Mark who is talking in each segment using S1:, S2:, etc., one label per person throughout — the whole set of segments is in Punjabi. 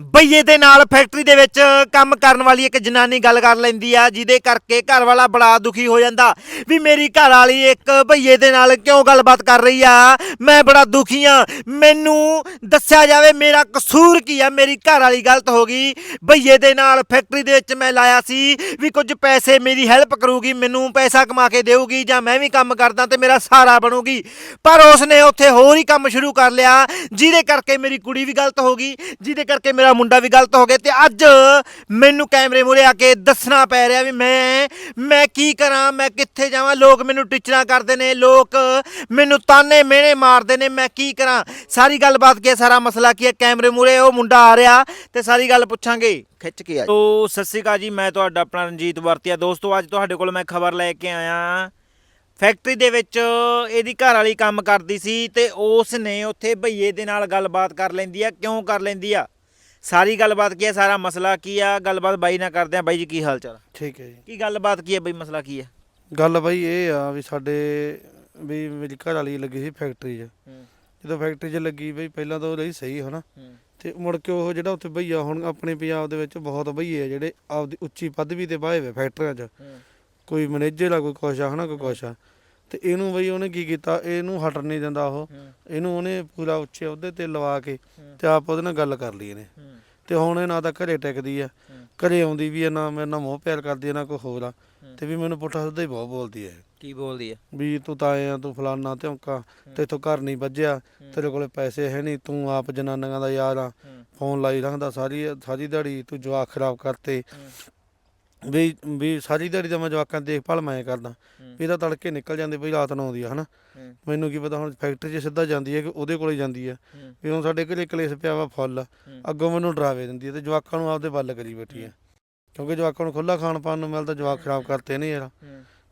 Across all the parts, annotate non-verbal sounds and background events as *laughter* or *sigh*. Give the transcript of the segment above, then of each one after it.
S1: ਬਈਏ ਦੇ ਨਾਲ ਫੈਕਟਰੀ ਦੇ ਵਿੱਚ ਕੰਮ ਕਰਨ ਵਾਲੀ ਇੱਕ ਜਨਾਨੀ ਗੱਲ ਕਰ ਲੈਂਦੀ ਆ, ਜਿਹਦੇ ਕਰਕੇ ਘਰ ਵਾਲਾ ਬੜਾ ਦੁਖੀ ਹੋ ਜਾਂਦਾ। ਵੀ ਮੇਰੀ ਘਰ ਵਾਲੀ ਇੱਕ ਬਈਏ ਦੇ ਨਾਲ ਕਿਉਂ ਗੱਲਬਾਤ ਕਰ ਰਹੀ ਆ? ਮੈਂ ਬੜਾ ਦੁਖੀ ਆ। ਮੈਨੂੰ ਦੱਸਿਆ ਜਾਵੇ ਮੇਰਾ ਕਸੂਰ ਕੀ ਆ? ਮੇਰੀ ਘਰ ਵਾਲੀ ਗਲਤ ਹੋ ਗਈ। ਬਈਏ ਦੇ ਨਾਲ ਫੈਕਟਰੀ ਦੇ ਵਿੱਚ ਮੈਂ ਲਾਇਆ ਸੀ ਵੀ ਕੁਝ ਪੈਸੇ ਮੇਰੀ ਹੈਲਪ ਕਰੂਗੀ, ਮੈਨੂੰ ਪੈਸਾ ਕਮਾ ਕੇ ਦੇਊਗੀ ਜਾਂ ਮੈਂ ਵੀ ਕੰਮ ਕਰਦਾ ਤੇ ਮੇਰਾ ਸਹਾਰਾ ਬਣੂਗੀ। ਪਰ ਉਸਨੇ ਉੱਥੇ ਹੋਰ ਹੀ ਕੰਮ ਸ਼ੁਰੂ ਕਰ ਲਿਆ, ਜਿਹਦੇ ਕਰਕੇ ਮੇਰੀ ਕੁੜੀ ਵੀ ਗਲਤ ਹੋ ਗਈ, ਜਿਹਦੇ ਕਰਕੇ ਮੇਰਾ ਮੁੰਡਾ ਵੀ ਗਲਤ ਹੋ ਗਿਆ ਤੇ ਅੱਜ ਮੈਨੂੰ ਕੈਮਰੇ ਮੂਹਰੇ ਆ ਕੇ ਦੱਸਣਾ ਪੈ ਰਿਹਾ ਵੀ ਮੈਂ ਮੈਂ ਕੀ ਕਰਾਂ, ਮੈਂ ਕਿੱਥੇ ਜਾਵਾਂ? ਲੋਕ ਮੈਨੂੰ ਟੀਚਰਾਂ ਕਰਦੇ ਨੇ, ਲੋਕ ਮੈਨੂੰ ਤਾਨੇ ਮਿਹਣੇ ਮਾਰਦੇ ਨੇ, ਮੈਂ ਕੀ ਕਰਾਂ? ਸਾਰੀ ਗੱਲਬਾਤ ਕੀ ਹੈ? ਸਾਰਾ ਮਸਲਾ ਕੀ ਹੈ? ਕੈਮਰੇ ਮੂਹਰੇ ਉਹ ਮੁੰਡਾ ਆ ਰਿਹਾ ਤੇ ਸਾਰੀ ਗੱਲ ਪੁੱਛਾਂਗੇ। ਖਿੱਚ ਕੇ ਆ ਤੋ, ਸਤਿ ਸ਼੍ਰੀ ਅਕਾਲ ਜੀ, ਮੈਂ ਤੁਹਾਡਾ ਆਪਣਾ ਰਣਜੀਤ ਵਰਤੀਆ। ਦੋਸਤੋ, ਅੱਜ ਤੁਹਾਡੇ ਕੋਲ ਮੈਂ ਖਬਰ ਲੈ ਕੇ ਆਇਆ। ਫੈਕਟਰੀ ਦੇ ਵਿੱਚ ਇਹਦੀ ਘਰ ਵਾਲੀ ਕੰਮ ਕਰਦੀ ਸੀ ਤੇ ਉਸ ਨੇ ਉੱਥੇ ਭਈਏ ਦੇ ਨਾਲ ਗੱਲਬਾਤ ਕਰ ਲੈਂਦੀ ਆ। ਕਿਉਂ ਕਰ ਲੈਂਦੀ ਆ? ਸਾਰੀ ਗੱਲਬਾਤ ਕੀ ਆ ਸਾਰਾ ਮਸਲਾ ਕੀ ਆ? ਗੱਲਬਾਤ ਬਾਈ ਨਾਲ ਕਰਦੇ ਆ ਬਾਈ ਜੀ ਕੀ ਹਾਲ ਚਾਲ?
S2: ਠੀਕ ਹੈ ਜੀ।
S1: ਕੀ ਗੱਲਬਾਤ ਕੀ ਆ ਬਈ? ਮਸਲਾ ਕੀ ਆ
S2: ਗੱਲ ਬਾਈ ਇਹ ਆ ਵੀ ਸਾਡੇ ਵੀ ਮੇਰੀ ਘਰ ਵਾਲੀ ਲੱਗੀ ਸੀ ਫੈਕਟਰੀ 'ਚ। ਜਦੋਂ ਫੈਕਟਰੀ 'ਚ ਲੱਗੀ ਬਈ ਪਹਿਲਾਂ ਤਾਂ ਉਹ ਰਹੀ ਸਹੀ ਹਨਾ? ਤੇ ਮੁੜ ਕੇ ਉਹ ਜਿਹੜਾ ਉੱਥੇ ਭਈਆ ਹੁਣ ਆਪਣੇ ਪੰਜਾਬ ਦੇ ਵਿੱਚ ਬਹੁਤ ਭਈਏ ਆ ਜਿਹੜੇ ਆਪਦੀ ਉੱਚੀ ਪਦਵੀ ਤੇ ਬਾਏ ਹੋਏ ਫੈਕਟਰੀਆਂ 'ਚ। ਕੋਈ ਮੈਨੇਜਰ ਆ ਕੋਈ ਕੁਛ ਆ ਹਨਾ ਕੋਈ ਕੁਛ ਆ। ਤੇ ਇਹਨੂੰ ਬਈ ਉਹਨੇ ਕੀ ਕੀਤਾ? ਇਹਨੂੰ ਹਟਣ ਨਹੀਂ ਦਿੰਦਾ ਉਹ। ਇਹਨੂੰ ਉਹਨੇ ਪੂਰਾ ਉੱਚੇ ਉਹਦੇ ਤੇ ਲਵਾ ਕੇ ਤੇ ਆਪ ਉਹਦੇ ਨਾਲ ਗੱਲ ਕਰ ਲਈ ਇਹਨੇ। ਤੇ ਹੁਣ ਇਹ ਨਾ ਤਾਂ ਘਰੇ ਟਿਕਦੀ ਆ। ਘਰੇ ਆਉਂਦੀ ਵੀ ਆ ਨਾ ਮੇਰੇ ਨਾਲ ਮੋਹ ਪਿਆਰ ਕਰਦੀ ਆ ਨਾ ਕੋਈ ਹੋਰ ਆ। ਤੇ ਵੀ ਮੈਨੂੰ ਪੁੱਠਾ ਸਿੱਧਾ ਹੀ ਬਹੁਤ ਬੋਲਦੀ ਹੈ
S1: ਕੀ ਬੋਲਦੀ ਆ?
S2: ਵੀ ਤੂੰ ਤਾਂ ਆਏ ਆ ਤੂੰ ਫਲਾਨਾ ਧੌਂਕਾ ਤੇ ਤੂੰ ਘਰ ਨਹੀਂ ਵੱਜਿਆ। ਤੇਰੇ ਕੋਲੇ ਪੈਸੇ ਹੈ ਨਹੀਂ ਤੂੰ ਆਪ ਜਨਾਨੀਆਂ ਦਾ ਯਾਰ ਆ। ਫੋਨ ਲਾਈ ਰੱਖਦਾ ਸਾਰੀ ਸਾਰੀ ਦਿਹਾੜੀ ਤੂੰ ਜਵਾਕ ਖਰਾਬ ਕਰਤੇ। ਵੀ ਵੀ ਸਾਰੀ ਦਿਹਾੜੀ ਤਾਂ ਮੈਂ ਜਵਾਕਾਂ ਦੀ ਦੇਖਭਾਲ ਮੈਂ ਕਰਦਾ। ਵੀ ਇਹਦਾ ਤੜਕੇ ਨਿਕਲ ਜਾਂਦੇ ਬਈ ਰਾਤ ਨੂੰ ਆਉਂਦੀ ਆ ਹਨਾ? ਮੈਨੂੰ ਕੀ ਪਤਾ ਹੁਣ ਫੈਕਟਰੀ 'ਚ ਸਿੱਧਾ ਜਾਂਦੀ ਹੈ ਕਿ ਉਹਦੇ ਕੋਲੇ ਜਾਂਦੀ ਆ। ਵੀ ਹੁਣ ਸਾਡੇ ਘਰੇ ਕਲੇਸ਼ ਪਿਆ ਵਾ ਫੁੱਲ। ਅੱਗੋਂ ਮੈਨੂੰ ਡਰਾਵੇ ਦਿੰਦੀ ਹੈ ਤੇ ਜਵਾਕਾਂ ਨੂੰ ਆਪਦੇ ਵੱਲ ਕਰੀ ਬੈਠੀ ਆ। ਕਿਉਂਕਿ ਜਵਾਕਾਂ ਨੂੰ ਖੁੱਲਾ ਖਾਣ ਪਾਣ ਨੂੰ ਮਿਲਦਾ ਜਵਾਕ ਖਰਾਬ ਕਰਤੇ ਨੇ ਯਾਰ।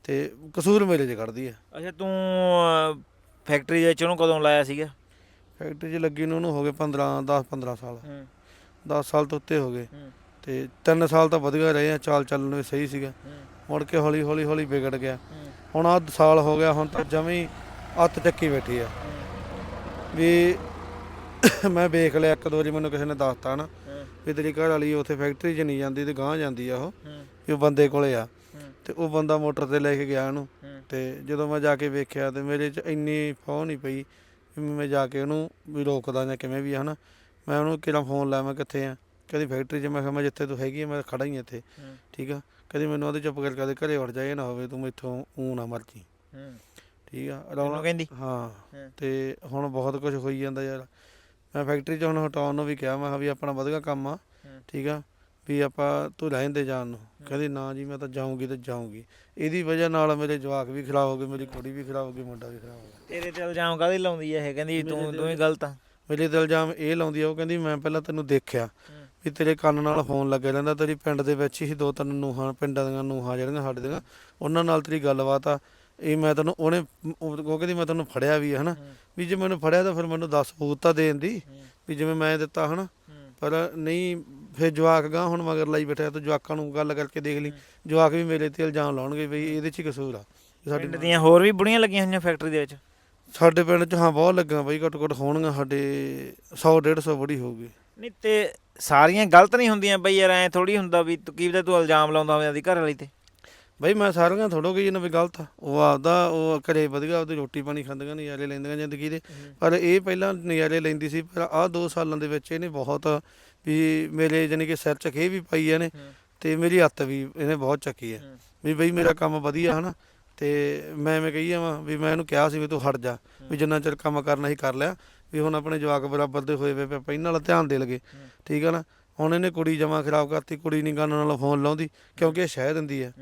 S2: ਤੇ ਕਸੂਰ ਮੇਰੇ 'ਚ ਕੱਢਦੀ ਆ।
S1: ਅੱਛਾ ਤੂੰ ਅਹ, ਫੈਕਟਰੀ ਦੇ ਵਿੱਚ ਉਹਨੂੰ ਕਦੋਂ ਲਾਇਆ ਸੀਗਾ?
S2: ਫੈਕਟਰੀ 'ਚ ਲੱਗੀ ਨੂੰ ਉਹਨੂੰ ਹੋ ਗਏ 15 10 15 ਸਾਲ। 10 ਸਾਲ ਤੋਂ ਉੱਤੇ ਹੋ ਗਏ। ਤੇ 3 ਸਾਲ ਤਾਂ ਵਧੀਆ ਰਹੇ ਆ ਚਾਲ ਚੱਲਣ ਵੀ ਸਹੀ ਸੀਗਾ। ਮੁੜ ਕੇ ਹੌਲੀ ਹੌਲੀ ਹੌਲੀ ਵਿਗੜ ਗਿਆ। ਹੁਣ ਆਹ ਸਾਲ ਹੋ ਗਿਆ ਹੁਣ ਤਾਂ ਜਮੀ ਹੱਥ ਚੱਕੀ ਬੈਠੀ ਆ। ਵੀ *coughs* ਮੈਂ ਵੇਖ ਲਿਆ ਇੱਕ ਦੋ ਵਾਰੀ ਮੈਨੂੰ ਕਿਸੇ ਨੇ ਦੱਸਤਾ ਨਾ ਵੀ ਤੇਰੀ ਘਰ ਵਾਲੀ ਉੱਥੇ ਫੈਕਟਰੀ 'ਚ ਨਹੀਂ ਜਾਂਦੀ ਤੇ ਗਾਂਹ ਜਾਂਦੀ ਆ ਉਹ ਵੀ ਉਹ ਬੰਦੇ ਕੋਲੇ ਆ। ਤੇ ਉਹ ਬੰਦਾ ਮੋਟਰ ਤੇ ਲੈ ਕੇ ਗਿਆ ਉਹਨੂੰ। ਤੇ ਜਦੋਂ ਮੈਂ ਜਾ ਕੇ ਵੇਖਿਆ ਤੇ ਮੇਰੇ 'ਚ ਇੰਨੀ ਫੋਹ ਨਹੀਂ ਪਈ ਵੀ ਮੈਂ ਜਾ ਕੇ ਉਹਨੂੰ ਵੀ ਰੋਕਦਾ ਜਾਂ ਕਿਵੇਂ ਵੀ ਹਨਾ। ਮੈਂ ਉਹਨੂੰ ਕਿਹੜਾ ਫੋਨ ਮੈਂ ਕਿੱਥੇ ਆ? ਕਹਿੰਦੀ ਫੈਕਟਰੀ 'ਚ ਮੈਂ ਕਿਹਾ ਮੈਂ ਜਿੱਥੇ ਤੂੰ ਹੈਗੀ ਆ ਮੈਂ ਖੜਾ ਹੀ ਆ ਇੱਥੇ। ਠੀਕ ਆ? ਕਹਿੰਦੀ ਮੈਨੂੰ ਉਹਦੇ ਚੁੱਪ ਕਰਕੇ ਕਦੇ ਘਰੇ ਵੜ ਜਾਏ ਨਾ ਹੋਵੇ ਤੂੰ ਮੈਥੋਂ ਊ ਨਾ ਮਰ ਜੀ ਠੀਕ ਆ?
S1: ਤੈਨੂੰ
S2: ਰੌਲਾ
S1: ਕਹਿੰਦੀ?
S2: ਹਾਂ।
S1: ਹਾਂ।
S2: ਤੇ ਹੁਣ ਬਹੁਤ ਕੁਝ ਹੋਈ ਜਾਂਦਾ ਯਾਰ। ਮੈਂ ਫੈਕਟਰੀ 'ਚ ਹੁਣ ਹਟਾਉਣ ਨੂੰ ਵੀ ਕਿਹਾ ਮੈਂ ਕਿਹਾ ਵੀ ਆਪਣਾ ਵਧੀਆ ਕੰਮ ਆ
S1: ਹਾਂ।
S2: ਠੀਕ ਆ? ਵੀ ਆਪਾਂ ਤੂੰ ਰਹਿਣ ਦੇ ਜਾਣ ਨੂੰ। ਕਹਿੰਦੀ ਨਾ ਜੀ ਮੈਂ ਤਾਂ ਜਾਊਂਗੀ ਤੇ ਜਾਊਂਗੀ। ਇਹਦੀ ਵਜ੍ਹਾ ਨਾਲ ਮੇਰੇ ਜਵਾਕ ਵੀ ਖਰਾਬ ਹੋ ਗਏ ਮੇਰੀ ਕੁੜੀ ਵੀ ਖਰਾਬ ਹੋ ਗਈ ਮੁੰਡਾ ਵੀ ਖਰਾਬ ਹੋ ਗਿਆ।
S1: ਤੇਰੇ ਤੇ ਇਲਜ਼ਾਮ ਕਾਹਦੇ ਲਾਉਂਦੀ ਆ ਇਹ? ਕਹਿੰਦੀ ਤੂੰ ਤੂੰ ਹੀ ਗਲਤ ਆ।
S2: ਮੇਰੇ ਤੇ ਇਲਜ਼ਾਮ ਇਹ ਲਾਉਂਦੀ ਆ ਉਹ ਕਹਿੰਦੀ ਮੈਂ ਪਹਿਲਾਂ ਤੈਨੂੰ ਦੇਖਿਆ। ਵੀ ਤੇਰੇ ਕੰਨ ਨਾਲ ਫੋਨ ਲੱਗਿਆ ਰਹਿੰਦਾ ਤੇਰੀ ਪਿੰਡ ਦੇ ਵਿੱਚ ਹੀ ਦੋ ਤਿੰਨ ਨੂੰਹਾਂ ਪਿੰਡਾਂ ਦੀਆਂ ਨੂੰਹਾਂ ਜਿਹੜੀਆਂ ਸਾਡੇ ਦੀਆਂ ਉਹਨਾਂ ਨਾਲ ਤੇਰੀ ਗੱਲਬਾਤ ਆ। ਇਹ ਮੈਂ ਤੈਨੂੰ ਉਹਨੇ ਉਹ ਕਹਿੰਦੀ ਮੈਂ ਤੈਨੂੰ ਫੜਿਆ ਵੀ ਹਨਾ? ਵੀ ਜੇ ਮੈਨੂੰ ਫੜਿਆ ਤਾਂ ਫਿਰ ਮੈਨੂੰ ਦੱਸ ਸਬੂਤ ਤਾਂ ਦੇਣ ਦੀ ਵੀ ਜਿਵੇਂ ਮੈਂ ਦਿੱਤਾ ਹਨਾ? ਪਰ ਨਹੀਂ ਫਿਰ ਜਵਾਕ ਗਾ ਹੁਣ ਮਗਰ ਲਾਈ ਬੈਠਾ ਤੂੰ ਜਵਾਕਾਂ ਨੂੰ ਗੱਲ ਕਰਕੇ ਦੇਖ ਲਈ। ਜਵਾਕ ਵੀ ਮੇਰੇ ਤੇ ਇਲਜ਼ਾਮ ਲਾਉਣਗੇ ਵੀ ਇਹਦੇ 'ਚ ਹੀ ਕਸੂਰ ਆ। ਸਾਡੀ
S1: ਪਿੰਡ ਦੀਆਂ ਹੋਰ ਵੀ ਬੁੜੀਆਂ ਲੱਗੀਆਂ ਹੋਈਆਂ ਫੈਕਟਰੀ ਦੇ ਵਿੱਚ?
S2: ਸਾਡੇ ਪਿੰਡ 'ਚ ਹਾਂ ਬਹੁਤ ਲੱਗਾ ਬਈ ਘੱਟੋ ਘੱਟ ਹੋਣਗੀਆਂ ਸਾਡੇ 100 150 ਬੜੀ ਹੋਊਗੀ।
S1: ਨਹੀਂ ਤੇ ਸਾਰੀਆਂ ਗਲਤ ਨਹੀਂ ਹੁੰਦੀਆਂ ਬਈ ਯਾਰ ਐ ਥੋੜੀ ਹੁੰਦਾ ਵੀ ਤੂੰ ਕੀ ਪਤਾ ਤੂੰ ਇਲਜ਼ਾਮ ਲਾਉਂਦਾ ਹੋਵੇਂ ਆਦੀ ਘਰ ਵਾਲੀ ਤੇ।
S2: ਬਈ ਮੈਂ ਸਾਰੀਆਂ ਥੋੜੋ ਗਈ ਨਾ ਵੀ ਗਲਤ ਆ। ਉਹ ਆਪਦਾ ਉਹ ਘਰੇ ਵਧੀਆ ਉਹਦੀ ਰੋਟੀ ਪਾਣੀ ਖਾਂਦੀਆਂ ਨਜ਼ਾਰੇ ਲੈਂਦੀਆਂ ਜ਼ਿੰਦਗੀ ਦੇ। ਪਰ ਇਹ ਪਹਿਲਾਂ ਨਜ਼ਾਰੇ ਲੈਂਦੀ ਸੀ ਪਰ ਆਹ 2 ਸਾਲਾਂ ਦੇ ਵਿੱਚ ਇਹਨੇ ਬਹੁਤ ਵੀ ਮੇਰੇ ਜਾਨੀ ਕਿ ਸਿਰ 'ਚ ਖੇ ਵੀ ਪਾਈ ਇਹਨੇ ਤੇ ਮੇਰੀ ਹੱਤ ਵੀ ਇਹਨੇ ਬਹੁਤ ਚੱਕੀ ਹੈ। ਵੀ ਬਈ ਮੇਰਾ ਕੰਮ ਵਧੀਆ ਹਨਾ ਤੇ ਮੈਂ ਮੈਂ ਕਹੀ ਜਾਵਾਂ ਵੀ ਮੈਂ ਇਹਨੂੰ ਕਿਹਾ ਸੀ ਵੀ ਤੂੰ ਹਟ ਜਾ ਵੀ ਜਿੰਨਾ ਚਿਰ ਕੰਮ ਕਰਨਾ ਸੀ ਕਰ ਲਿਆ। ਵੀ ਹੁਣ ਆਪਣੇ ਜਵਾਕ ਬਰਾਬਰ ਦੇ ਹੋਏ ਵੇ ਪਹਿਲਾਂ ਵਾਲਾ ਧਿਆਨ ਦੇ ਲਗੇ। ਠੀਕ ਆ ਨਾ? ਹੁਣ ਇਹਨੇ ਕੁੜੀ ਜਮਾ ਖਰਾਬ ਕਰਤੀ ਕੁੜੀ ਨਹੀਂ ਗਾਨਾਂ ਨਾਲ ਫੋਨ ਲਾਉਂਦੀ ਕਿਉਂਕਿ ਇਹ ਸ਼ਹਿ ਦਿੰਦੀ ਹੈ।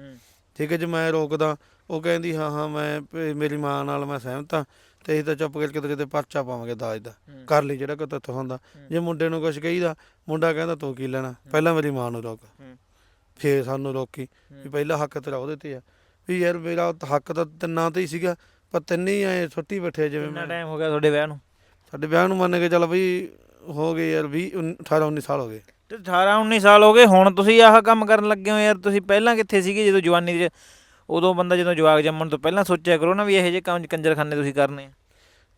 S2: ਠੀਕ ਹੈ ਜੇ ਮੈਂ ਰੋਕਦਾ ਉਹ ਕਹਿੰਦੀ ਹਾਂ ਹਾਂ ਮੈਂ ਮੇਰੀ ਮਾਂ ਨਾਲ ਮੈਂ ਸਹਿਮਤ ਹਾਂ ਤੇ ਅਸੀਂ ਤਾਂ ਚੁੱਪ ਕਰਕੇ ਕਿਤੇ ਕਿਤੇ ਪਰਚਾ ਪਾਵਾਂਗੇ ਦਾਜ ਦਾ। ਕਰ ਲਈ ਜਿਹੜਾ ਕੋ ਤੱਥ ਹੁੰਦਾ। ਜੇ ਮੁੰਡੇ ਨੂੰ ਕੁਝ ਕਹੀਦਾ ਮੁੰਡਾ ਕਹਿੰਦਾ ਤੂੰ ਕੀ ਲੈਣਾ? ਪਹਿਲਾਂ ਮੇਰੀ ਮਾਂ ਨੂੰ ਰੋਕ। ਫੇਰ ਸਾਨੂੰ ਰੋਕੀ ਵੀ ਪਹਿਲਾ ਹੱਕ ਤੇਰਾ ਉਹਦੇ ਤੇ ਆ। ਵੀ ਯਾਰ ਮੇਰਾ ਹੱਕ ਤਾਂ ਤਿੰਨਾਂ ਤੇ ਹੀ ਸੀਗਾ ਪਰ ਤਿੰਨੇ ਹੀ ਐ ਛੁੱਟੀ ਬੈਠੇ ਜਿਵੇਂ
S1: ਕਿੰਨਾ
S2: ਮੈਂ
S1: ਟਾਈਮ ਹੋ ਗਿਆ ਤੁਹਾਡੇ ਵਿਆਹ ਨੂੰ?
S2: ਸਾਡੇ ਵਿਆਹ ਨੂੰ ਮੰਨ ਕੇ ਚੱਲ ਬਈ ਹੋ ਗਏ ਯਾਰ 20 18 19 ਸਾਲ ਹੋ ਗਏ।
S1: ਤੇ 18 19 ਸਾਲ ਹੋ ਗਏ ਹੁਣ ਤੁਸੀਂ ਆਹ ਕੰਮ ਕਰਨ ਲੱਗੇ ਹੋ ਯਾਰ ਤੁਸੀਂ ਪਹਿਲਾਂ ਕਿੱਥੇ ਸੀਗੇ ਜਦੋਂ ਜਵਾਨੀ ਦੇ ਉਦੋਂ ਬੰਦਾ ਜਦੋਂ ਜਵਾਕ ਜੰਮਣ ਤੋਂ ਪਹਿਲਾਂ ਸੋਚਿਆ ਕਰੋ ਨਾ ਵੀ ਇਹੋ ਜਿਹੇ ਕੰਮ ਕੰਜਰਖਾਨੇ ਤੁਸੀਂ ਕਰਨੇ ਆ।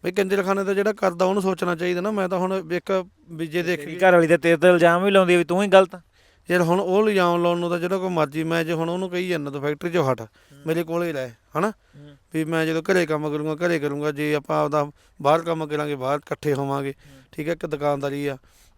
S2: ਬਈ ਕੰਜਰਖਾਨੇ ਦਾ ਜਿਹੜਾ ਕਰਦਾ ਉਹਨੂੰ ਸੋਚਣਾ ਚਾਹੀਦਾ ਨਾ ਮੈਂ ਤਾਂ ਹੁਣ ਇੱਕ ਵੀ ਜੇ ਦੇਖ
S1: ਘਰ ਵਾਲੀ ਤੇ ਤੇਰੇ ਤੇ ਇਲਜ਼ਾਮ ਵੀ ਲਾਉਂਦੀ ਵੀ ਤੂੰ ਹੀ ਗਲਤ ਆ।
S2: ਯਾਰ ਹੁਣ ਉਹ ਲਿਜਾਉਣ ਲਾਉਣ ਨੂੰ ਤਾਂ ਜਿਹੜਾ ਕੋਈ ਮਰਜ਼ੀ ਮੈਂ ਜੇ ਹੁਣ ਉਹਨੂੰ ਕਹੀ ਜਾਂਦਾ ਤੂੰ ਫੈਕਟਰੀ 'ਚੋਂ ਹਟ ਮੇਰੇ ਕੋਲੇ ਰਹਿ ਹਨਾ? ਵੀ ਮੈਂ ਜਦੋਂ ਘਰੇ ਕੰਮ ਕਰੂੰਗਾ ਘਰੇ ਕਰੂੰਗਾ ਜੇ ਆਪਾਂ ਆਪਦਾ ਬਾਹਰ ਕੰਮ ਕਰਾਂਗੇ ਬਾਹਰ ਇਕੱਠੇ ਹੋਵਾਂਗੇ ਠੀਕ ਹੈ ਇੱਕ ਦੁਕਾਨਦਾਰੀ ਆ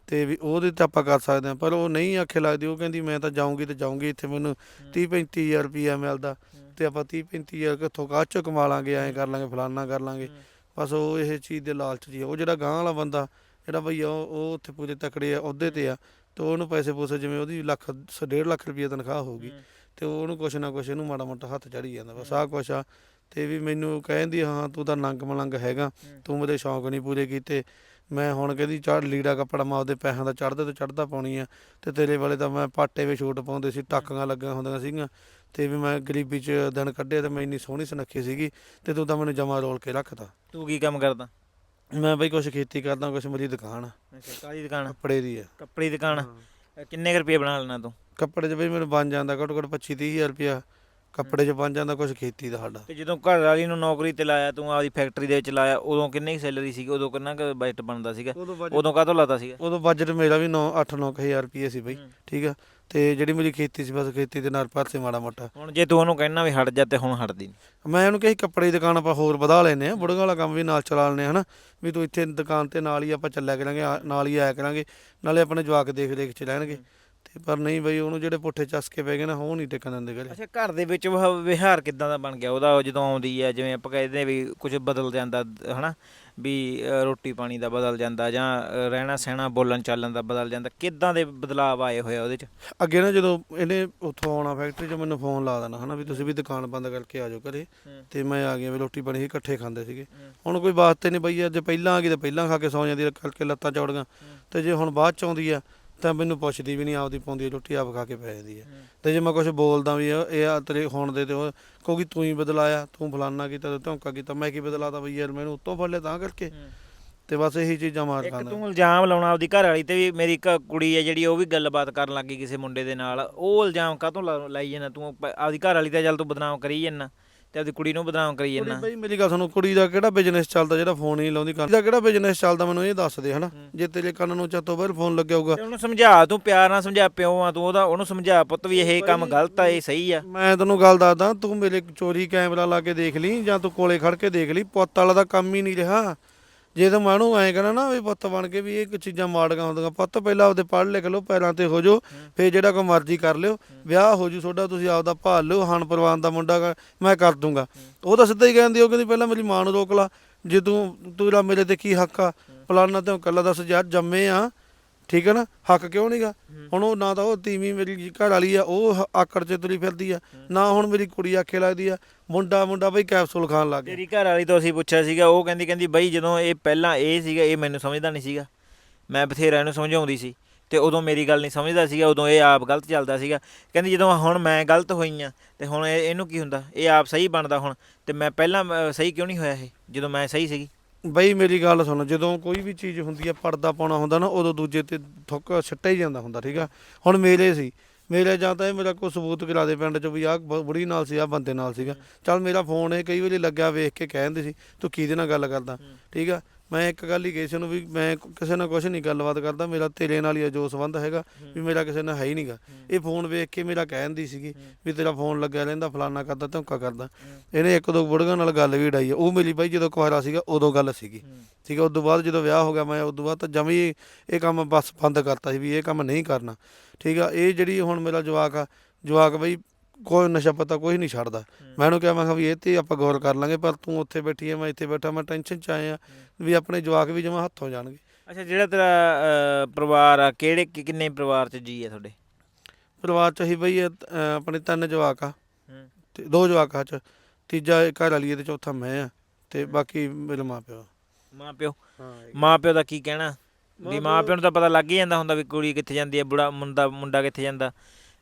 S2: ਤੇ ਵੀ ਉਹਦੇ ਤੇ ਆਪਾਂ ਕਰ ਸਕਦੇ ਹਾਂ ਪਰ ਉਹ ਨਹੀਂ ਆਖੇ ਲੱਗਦੀ ਉਹ ਕਹਿੰਦੀ ਮੈਂ ਤਾਂ ਜਾਊਂਗੀ ਤੇ ਜਾਊਂਗੀ ਇੱਥੇ ਮੈਨੂੰ 30 35000 ਰੁਪਈਆ ਮਿਲਦਾ ਤੇ ਆਪਾਂ 30 35000 ਕਿੱਥੋਂ ਕਾਹ ਚੋਂ ਕਮਾ ਲਾਂਗੇ ਐਂ ਕਰ ਲਾਂਗੇ ਫਲਾਨਾ ਕਰ ਲਾਂਗੇ। ਬਸ ਉਹ ਇਹ ਚੀਜ਼ ਦੇ ਲਾਲਚ ਜੀ ਆ। ਉਹ ਜਿਹੜਾ ਗਾਂ ਵਾਲਾ ਬੰਦਾ ਜਿਹੜਾ ਭਈਆ ਉਹ ਉਹ ਉੱਥੇ ਪੂਰੇ ਤਕੜੇ ਆ ਅਹੁਦੇ ਤੇ ਆ ਤੇ ਉਹਨੂੰ ਪੈਸੇ ਪੂਸੇ ਜਿਵੇਂ ਉਹਦੀ ਲੱਖ ਸ- ਡੇਢ ਲੱਖ ਰੁਪਈਆ ਤਨਖਾਹ ਹੋਊਗੀ ਤੇ ਉਹਨੂੰ ਕੁਛ ਨਾ ਕੁਛ ਇਹਨੂੰ ਮਾੜਾ ਮੋਟਾ ਹੱਥ ਚੜੀ ਜਾਂਦਾ ਬਸ ਆਹ ਕੁਛ ਆ। ਤੇ ਵੀ ਮੈਨੂੰ ਕਹਿੰਦੀ ਹਾਂ ਤੂੰ ਤਾਂ ਨੰਗ ਮਲੰਗ ਹੈਗਾ ਤੂੰ ਮੇਰੇ ਸ਼ੌਂਕ ਨਹੀਂ ਪੂਰੇ ਕੀਤੇ। ਮੈਂ ਹੁਣ ਕਹਿੰਦੀ ਚੜ ਲੀੜਾ ਕੱਪੜਾ ਮੈਂ ਆਪਦੇ ਪੈਸਿਆਂ ਦਾ ਚੜਦੇ ਤੇ ਚੜਦਾ ਪਾਉਣੀ ਆ। ਤੇ ਤੇਰੇ ਵਾਲੇ ਤਾਂ ਮੈਂ ਪਾਟੇ ਵਿੱਚ ਛੂਟ ਪਾਉਂਦੇ ਸੀ ਟਾਕਾਂ ਲੱਗੀਆਂ ਹੁੰਦੀਆਂ ਸੀਗੀਆਂ। ਤੇ ਵੀ ਮੈਂ ਗਰੀਬੀ 'ਚ ਦਿਨ ਕੱਢੇ ਤੇ ਮੈਂ ਇੰਨੀ ਸੋਹਣੀ ਸੁਨੱਖੀ ਸੀਗੀ। ਤੇ ਤੂੰ ਤਾਂ ਮੈਨੂੰ ਜਮਾ ਰੋਲ ਕੇ ਰੱਖਤਾ।
S1: ਤੂੰ ਕੀ ਕੰਮ ਕਰਦਾ?
S2: ਮੈਂ ਬਈ ਕੁਛ ਖੇਤੀ ਕਰਦਾ ਕੁਛ ਮੇਰੀ ਦੁਕਾਨ ਆ।
S1: ਅੱਛਾ ਕਾਹਦੀ ਦੁਕਾਨ
S2: ਕੱਪੜੇ ਦੀ ਆ।
S1: ਕੱਪੜੇ ਦੀ ਦੁਕਾਨ ਅ, ਕਿੰਨੇ ਕੁ ਰੁਪਏ ਬਣਾ ਲੈਣਾ ਤੂੰ?
S2: ਕੱਪੜੇ 'ਚ ਬਈ ਮੈਨੂੰ ਬਣ ਜਾਂਦਾ ਘੱਟੋ ਘੱਟ 25 30000 ਰੁਪਇਆ। ਕੱਪੜੇ 'ਚ ਬਣ ਜਾਂਦਾ ਕੁਛ ਖੇਤੀ ਦਾ ਸਾਡਾ।
S1: ਤੇ ਜਦੋਂ ਘਰ ਵਾਲੀ ਨੂੰ ਨੌਕਰੀ ਤੇ ਲਾਇਆ ਤੂੰ ਆਪਦੀ ਫੈਕਟਰੀ ਦੇ ਵਿੱਚ ਲਾਇਆ ਉਦੋਂ ਕਿੰਨੀ ਕੁ ਸੈਲਰੀ ਸੀਗੀ? ਉਦੋਂ ਕਿੰਨਾ ਕੁ ਬਜਟ ਬਣਦਾ ਸੀਗਾ?
S2: ਉਦੋਂ
S1: ਉਦੋਂ ਕਾਹਤੋਂ ਲਾਤਾ ਸੀਗਾ?
S2: ਉਦੋਂ ਬਜਟ ਮੇਰਾ ਵੀ 9 8 9000 ਰੁਪਏ ਸੀ ਬਈ। ਠੀਕ ਆ? ਤੇ ਜਿਹੜੀ ਮੇਰੀ ਖੇਤੀ ਸੀ ਬਸ ਖੇਤੀ ਦੇ ਨਾਲ ਪਾਸੇ ਮਾੜਾ ਮੋਟਾ।
S1: ਹੁਣ ਜੇ ਤੂੰ ਉਹਨੂੰ ਕਹਿਣਾ ਵੀ ਹਟ ਜਾ ਤੇ ਹੁਣ ਹਟਦੀ ਨਹੀਂ
S2: ਮੈਂ ਉਹਨੂੰ ਕਹੀ ਕੱਪੜੇ ਦੀ ਦੁਕਾਨ ਆਪਾਂ ਹੋਰ ਵਧਾ ਲੈਨੇ ਆ ਬੁੜੀਆਂ ਵਾਲਾ ਕੰਮ ਵੀ ਨਾਲ ਚਲਾ ਲੈਨੇ ਆ ਹਨਾ? ਵੀ ਤੂੰ ਇੱਥੇ ਦੁਕਾਨ ਤੇ ਨਾਲ ਹੀ ਆਪਾਂ ਚੱਲਿਆ ਕਰਾਂਗੇ ਆ- ਨਾਲ ਹੀ ਆਇਆ ਕਰਾਂਗੇ ਨਾਲੇ ਆਪਣੇ ਜਵਾਕ ਦੇਖ ਦੇਖ ਚ ਰਹਿਣਗੇ। ਤੇ ਪਰ ਨਹੀਂ ਬਈ ਉਹਨੂੰ ਜਿਹੜੇ ਪੁੱਠੇ ਚਸਕੇ ਪੈ ਗਏ ਨਾ ਉਹ ਨਹੀਂ ਟਿਕਣ ਦਿੰਦੇ ਘਰੇ।
S1: ਅੱਛਾ ਘਰ ਦੇ ਵਿੱਚ ਵਹ ਵਿਹਾਰ ਕਿਦਾਂ ਦਾ ਬਣ ਗਿਆ? ਉਹਦਾ ਉਹ ਜਦੋਂ ਆਉਂਦੀ ਹੈ ਜਿਵੇਂ ਆਪਾਂ ਕਹਿੰਦੇ ਵੀ ਕੁਝ ਬਦਲ ਜਾਂਦਾ ਦ- ਹਨਾ? ਵੀ ਰੋਟੀ ਪਾਣੀ ਦਾ ਬਦਲ ਜਾਂਦਾ ਜਾਂ ਰਹਿਣਾ ਸਹਿਣਾ ਬੋਲਣ ਚਾਲਣ ਦਾ ਬਦਲ ਜਾਂਦਾ ਕਿੱਦਾਂ ਦੇ ਬਦਲਾਅ ਆਏ ਹੋਏ ਆ ਉਹਦੇ ਚ?
S2: ਅੱਗੇ ਨਾ ਜਦੋਂ ਇਹਨੇ ਉੱਥੋਂ ਆਉਣਾ ਫੈਕਟਰੀ 'ਚੋਂ ਮੈਨੂੰ ਫੋਨ ਲਾ ਦੇਣਾ ਹਨਾ ਵੀ ਤੁਸੀਂ ਵੀ ਦੁਕਾਨ ਬੰਦ ਕਰਕੇ ਆ ਜਾਓ ਘਰੇ। ਤੇ ਮੈਂ ਆ ਗਿਆ ਵੀ ਰੋਟੀ ਪਾਣੀ ਹੀ ਇਕੱਠੇ ਖਾਂਦੇ ਸੀਗੇ। ਹੁਣ ਕੋਈ ਵਾਸਤੇ ਨਹੀਂ ਬਈ ਜੇ ਪਹਿਲਾਂ ਆ ਗਈ ਤੇ ਪਹਿਲਾਂ ਖਾ ਕੇ ਸੌ ਜਾਂਦੀ ਕਰਕੇ ਲੱਤਾਂ ਚੌੜੀਆਂ ਤੇ ਜੇ ਹੁਣ ਬਾਅਦ ਚ ਆਉਂਦੀ ਆ ਤਾਂ ਮੈਨੂੰ ਪੁੱਛਦੀ ਵੀ ਨਹੀਂ ਆਪਦੀ ਪਾਉਂਦੀ ਰੋਟੀ ਆਪ ਖਾ ਕੇ ਪੈ ਜਾਂਦੀ ਆ। ਤੇ ਜੇ ਮੈਂ ਕੁਝ ਬੋਲਦਾ ਵੀ ਇਹ ਆ ਤੇਰੇ ਹੋਣ ਦੇ ਤੇ ਉਹ ਕਹੂਗੀ ਤੂੰ ਹੀ ਬਦਲਾਇਆ ਤੂੰ ਫਲਾਨਾ ਕੀਤਾ ਤੇ ਧੌਂਕਾ ਕੀਤਾ ਮੈਂ ਕੀ ਬਦਲਾਤਾ ਬਈ ਯਾਰ ਮੈਨੂੰ ਉੱਤੋਂ ਫੜ ਲਿਆ ਤਾਂ ਕਰਕੇ? ਤੇ ਬਸ ਇਹੀ ਚੀਜ਼ਾਂ ਮਾਰ
S1: ਇੱਕ
S2: ਖਾਂਦਾ।
S1: ਤੂੰ ਇਲਜ਼ਾਮ ਲਾਉਣਾ ਆਪਦੀ ਘਰ ਵਾਲੀ ਤੇ ਵੀ ਮੇਰੀ ਕ- ਕੁੜੀ ਹੈ ਜਿਹੜੀ ਉਹ ਵੀ ਗੱਲਬਾਤ ਕਰਨ ਲੱਗੀ ਕਿਸੇ ਮੁੰਡੇ ਦੇ ਨਾਲ ਉਹ ਇਲਜ਼ਾਮ ਕਾਹਤੋਂ ਲਾ- ਲਾਈ ਜਾਂਦਾ? ਤੂੰ ਪ- ਆਪਦੀ ਘਰ ਵਾਲੀ ਤੇ ਚੱਲ ਤੂੰ ਬਦਨਾਮ ਕਰੀ ਜਾਂਦਾ। ਤੇ ਆਪਦੀ ਕੁੜੀ ਨੂੰ ਬਦਨਾਮ ਕਰੀ ਜਾਂਦਾ।
S2: ਬਈ ਮੇਰੀ ਗੱਲ ਸੁਣੋ ਕੁੜੀ ਦਾ ਕਿਹੜਾ ਬਿਜ਼ਨਸ ਚੱਲਦਾ ਜਿਹੜਾ ਫੋਨ ਹੀ ਲਾਉਂਦੀ ਕੁੜੀ ਦਾ ਕਿਹੜਾ ਬਿਜ਼ਨਸ ਚੱਲਦਾ ਮੈਨੂੰ ਇਹ ਦੱਸ ਦੇ ਹਨਾ ਜੇ ਤੇਰੇ ਕੰਨ ਨੂੰ ਚੱਤੋ ਬਾਹਰ ਫੋਨ ਲੱਗਿਆ ਹੋਊਗਾ
S1: ਤੇ ਉਹਨੂੰ ਸਮਝਾ ਤੂੰ ਪਿਆਰ ਨਾਲ ਸਮਝਾ ਪਿਓ ਆ ਤੂੰ ਉਹਦਾ ਉਹਨੂੰ ਸਮਝਾ ਪੁੱਤ ਵੀ ਇਹ ਕੰਮ ਗਲਤ ਆ ਇਹ ਸਹੀ ਆ।
S2: ਮੈਂ ਤੈਨੂੰ ਗੱਲ ਦੱਸਦਾ ਤੂੰ ਮੇਰੇ ਚੋਰੀ ਕੈਮਰਾ ਲਾ ਕੇ ਦੇਖ ਲਈ ਜਾਂ ਤੂੰ ਕੋਲੇ ਖੜ ਕੇ ਦੇਖ ਲਈ ਪੁੱਤ ਵਾਲਾ ਦਾ ਕੰਮ ਹੀ ਨਹੀਂ ਰਿਹਾ। ਜੇ ਤੂੰ ਮਾਨੂੰ ਐਂ ਕਹਿਣਾ ਨਾ ਵੀ ਪੁੱਤ ਬਣ ਕੇ ਵੀ ਇਹ ਕੁ ਚੀਜ਼ਾਂ ਮਾੜੀਆਂ ਹੁੰਦੀਆਂ ਪੁੱਤ ਪਹਿਲਾਂ ਆਪਦੇ ਪੜ੍ਹ ਲਿਖ ਲਓ ਪੈਰਾਂ ਤੇ ਹੋ ਜਾਓ ਫੇਰ ਜਿਹੜਾ ਕੋਈ ਮਰਜ਼ੀ ਕਰ ਲਿਓ ਵਿਆਹ ਹੋ ਜੂ ਤੁਹਾਡਾ ਤੁਸੀਂ ਆਪਦਾ ਭਾਲ ਲਿਓ ਹਣ ਪ੍ਰਵਾਨ ਦਾ ਮੁੰਡਾ ਗਾ, ਮੈਂ ਕਰ ਦੂੰਗਾ। ਉਹ ਤਾਂ ਸਿੱਧਾ ਹੀ ਕਹਿੰਦੀ ਉਹ ਕਹਿੰਦੀ ਪਹਿਲਾਂ ਮੇਰੀ ਮਾਂ ਨੂੰ ਰੋਕ ਲਾ ਜੇ ਤੂੰ ਤੇਰਾ ਮੇਰੇ ਤੇ ਕੀ ਹੱਕ ਆ ਫਲਾਨਾ ਤੇ ਕੱਲਾ ਦੱਸ ਯਾਰ ਜੰਮੇ ਆ ਠੀਕ ਹੈ ਨਾ ਹੱਕ ਕਿਉਂ ਨਹੀਂਗਾ ਹੁਣ ਉਹ ਨਾ ਤਾਂ ਉਹ ਤੀਵੀਂ ਮੇਰੀ ਘਰ ਵਾਲੀ ਆ ਉਹ ਹ- ਆਕੜ ਚ ਤੁਰੀ ਫਿਰਦੀ ਆ ਨਾ ਹੁਣ ਮੇਰੀ ਕੁੜੀ ਆਖੇ ਲੱਗਦੀ ਆ ਮੁੰਡਾ ਮੁੰਡਾ ਬਈ ਕੈਪਸੂਲ ਖਾਣ ਲੱਗ ਗਿਆ।
S1: ਤੇਰੀ ਘਰ ਵਾਲੀ ਤੋਂ ਅਸੀਂ ਪੁੱਛਿਆ ਸੀਗਾ ਉਹ ਕਹਿੰਦੀ ਕਹਿੰਦੀ ਬਈ ਜਦੋਂ ਇਹ ਪਹਿਲਾਂ ਇਹ ਸੀਗਾ ਇਹ ਮੈਨੂੰ ਸਮਝਦਾ ਨਹੀਂ ਸੀਗਾ। ਮੈਂ ਬਥੇਰਾ ਇਹਨੂੰ ਸਮਝਾਉਂਦੀ ਸੀ ਤੇ ਉਦੋਂ ਮੇਰੀ ਗੱਲ ਨਹੀਂ ਸਮਝਦਾ ਸੀਗਾ ਉਦੋਂ ਇਹ ਆਪ ਗਲਤ ਚੱਲਦਾ ਸੀਗਾ। ਕਹਿੰਦੀ ਜਦੋਂ ਹੁਣ ਮੈਂ ਗਲਤ ਹੋਈ ਆ ਤੇ ਹੁਣ ਇਹ- ਇਹਨੂੰ ਕੀ ਹੁੰਦਾ? ਇਹ ਆਪ ਸਹੀ ਬਣਦਾ ਹੁਣ ਤੇ ਮੈਂ ਪਹਿਲਾਂ ਸਹੀ ਕਿਉਂ ਨਹੀਂ ਹੋਇਆ ਇਹ ਜਦੋਂ ਮੈਂ ਸਹੀ ਸੀਗੀ?
S2: ਬਈ ਮੇਰੀ ਗੱਲ ਸੁਣ ਜਦੋਂ ਕੋਈ ਵੀ ਚੀਜ਼ ਹੁੰਦੀ ਆ ਪਰਦਾ ਪਾਉਣਾ ਹੁੰਦਾ ਨਾ ਉਦੋਂ ਦੂਜੇ ਤੇ ਥੁੱਕ ਸਿੱਟਿਆ ਹੀ ਜਾਂਦਾ ਹੁੰਦਾ ਠੀਕ ਆ? ਹੁਣ ਮੇਰੇ ਸੀ। ਮੇਰੇ ਜਾਂ ਤਾਂ ਇਹ ਮੇਰਾ ਕੋਈ ਸਬੂਤ ਕਰਾ ਦੇ ਪਿੰਡ ਚ ਵੀ ਆਹ ਬ- ਬੁੜੀ ਨਾਲ ਸੀ ਆ ਬੰਦੇ ਨਾਲ ਸੀਗਾ। ਚੱਲ ਮੇਰਾ ਫੋਨ ਇਹ ਕਈ ਵਾਰੀ ਲੱਗਿਆ ਵੇਖ ਕੇ ਕਹਿੰਦੇ ਸੀ ਤੂੰ ਕਿਹਦੇ ਨਾਲ ਗੱਲ ਕਰਦਾ? ਠੀਕ ਆ? ਮੈਂ ਇੱਕ ਗੱਲ ਹੀ ਕਹੀ ਸੀ ਉਹਨੂੰ ਵੀ ਮੈਂ ਕ- ਕਿਸੇ ਨਾਲ ਕੁਝ ਨਹੀਂ ਗੱਲਬਾਤ ਕਰਦਾ ਮੇਰਾ ਤੇਰੇ ਨਾਲ ਹੀ ਆ ਜੋ ਸੰਬੰਧ ਹੈਗਾ ਵੀ ਮੇਰਾ ਕਿਸੇ ਨਾਲ ਹੈ ਹੀ ਨਹੀਂਗਾ ਇਹ ਫੋਨ ਵੇਖ ਕੇ ਮੇਰਾ ਕਹਿੰਦੀ ਸੀਗੀ ਵੀ ਤੇਰਾ ਫੋਨ ਲੱਗਿਆ ਰਹਿੰਦਾ ਫਲਾਨਾ ਕਰਦਾ ਧੋਖਾ ਕਰਦਾ। ਇਹਨੇ ਇੱਕ ਦੋ ਬੁੜੀਆਂ ਨਾਲ ਗੱਲ ਵੀ ਉਡਾਈ ਆ। ਉਹ ਮੇਰੀ ਬਾਈ ਜਦੋਂ ਕੁਆਰਾ ਸੀਗਾ ਉਦੋਂ ਗੱਲ ਸੀਗੀ। ਠੀਕ ਆ ਉਸ ਤੋਂ ਬਾਅਦ ਜਦੋਂ ਵਿਆਹ ਹੋ ਗਿਆ ਮੈਂ ਉਸ ਤੋਂ ਬਾਅਦ ਤਾਂ ਜਮੀ ਇਹ ਕੰਮ ਬਸ ਬੰਦ ਕਰਤਾ ਸੀ ਵੀ ਇਹ ਕੰਮ ਨਹੀਂ ਕਰਨਾ। ਠੀਕ ਆ ਇਹ ਜਿਹੜੀ ਹੁਣ ਮੇਰਾ ਜਵਾਕ ਆ ਜਵਾਕ ਬਈ ਕੋਈ ਨਸ਼ਾ ਪਤਾ ਕੋਈ ਨਹੀਂ ਛੱਡਦਾ। ਮੈਂ ਉਹਨੂੰ ਕਿਹਾ ਮੈਂ ਕਿਹਾ ਵੀ ਇਹ ਤੇ ਆਪਾਂ ਗੌਰ ਕਰ ਲਾਂਗੇ ਪਰ ਤੂੰ ਉੱਥੇ ਬੈਠੀ ਐ ਮੈਂ ਇੱਥੇ ਬੈਠਾ ਮੈਂ ਟੈਨਸ਼ਨ ਚ ਆਏ ਆ ਵੀ ਆਪਣੇ ਜਵਾਕ ਵੀ ਜਮਾ ਹੱਥੋਂ ਜਾਣਗੇ।
S1: ਅੱਛਾ ਜਿਹੜਾ ਤੇਰਾ ਪਰਿਵਾਰ ਆ ਕਿਹੜੇ ਕਿੰਨੇ ਪਰਿਵਾਰ ਚ ਜੀ ਆ ਤੁਹਾਡੇ?
S2: ਪਰਿਵਾਰ ਚ ਹੀ ਬਈ ਆਪਣੇ ਤਿੰਨ ਜਵਾਕ ਆ। ਤੇ ਦੋ ਜਵਾਕਾਂ ਚ ਤੀਜਾ ਘਰ ਵਾਲੀ ਤੇ ਚੌਥਾ ਮੈਂ ਆ ਤੇ ਬਾਕੀ ਮੇਰੇ ਮਾਂ ਪਿਓ
S1: ਮਾਂ ਪਿਓ
S2: ਹਾਂ
S1: ਮਾਂ ਪਿਓ ਦਾ ਕੀ ਕਹਿਣਾ? ਵੀ ਮਾਂ ਪਿਓ ਨੂੰ ਤਾਂ ਪਤਾ ਲੱਗ ਹੀ ਜਾਂਦਾ ਹੁੰਦਾ ਵੀ ਕੁੜੀ ਕਿੱਥੇ ਜਾਂਦੀ ਹੈ ਬੁੜਾ ਮੁੰਡਾ ਮੁੰਡਾ ਕਿੱਥੇ ਜਾਂਦਾ।